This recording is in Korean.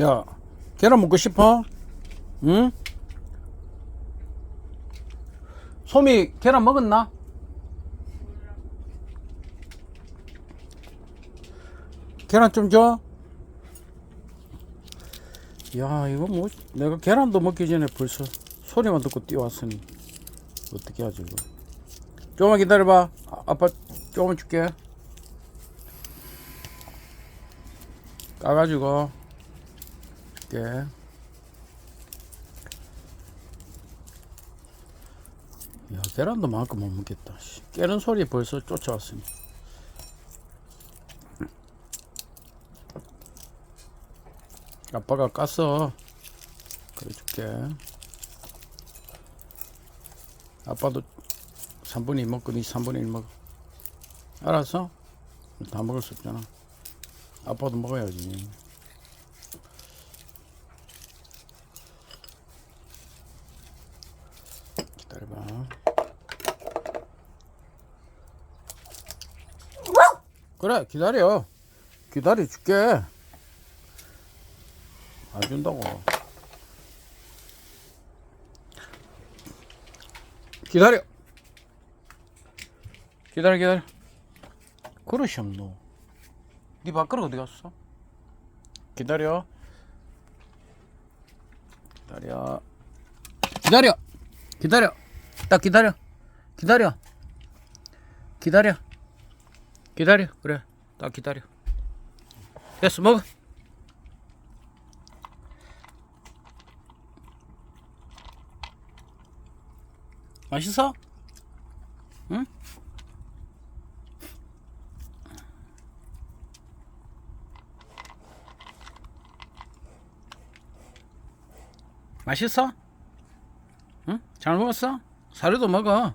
야, 계란 먹고 싶어? 응? 소미 계란 먹었나? 계란 좀 줘. 야, 이거 뭐 내가 계란도 먹기 전에 벌써 소리만 듣고 뛰어왔으니 어떻게 하지 이거? 조금만 기다려봐. 아, 아빠 조금만 줄게. 까가지고 줄게. 야, 계란도 많고 못 먹겠다. 씨. 깨는 소리 벌써 쫓아왔으니. 아빠가 깠어. 그래 줄게. 아빠도 3분의 1 먹고 니 3분의 1 먹어. 알았어? 다 먹을 수 없잖아. 아빠도 먹어야지. 기다려봐. 그래, 기다려. 기다려 줄게. 안 준다고. 기다려. 기다려, 기다려. 그릇이 없노. 네 밥그릇 어디 갔어? 기다려. 기다려. 기다려. 기다려. 딱 기다려. 기다려. 기다려. 기다려. 그래. 딱 기다려. 됐어. 먹어. 맛있어? 응? 맛있어? 응? 잘 먹었어? 사료도 먹어.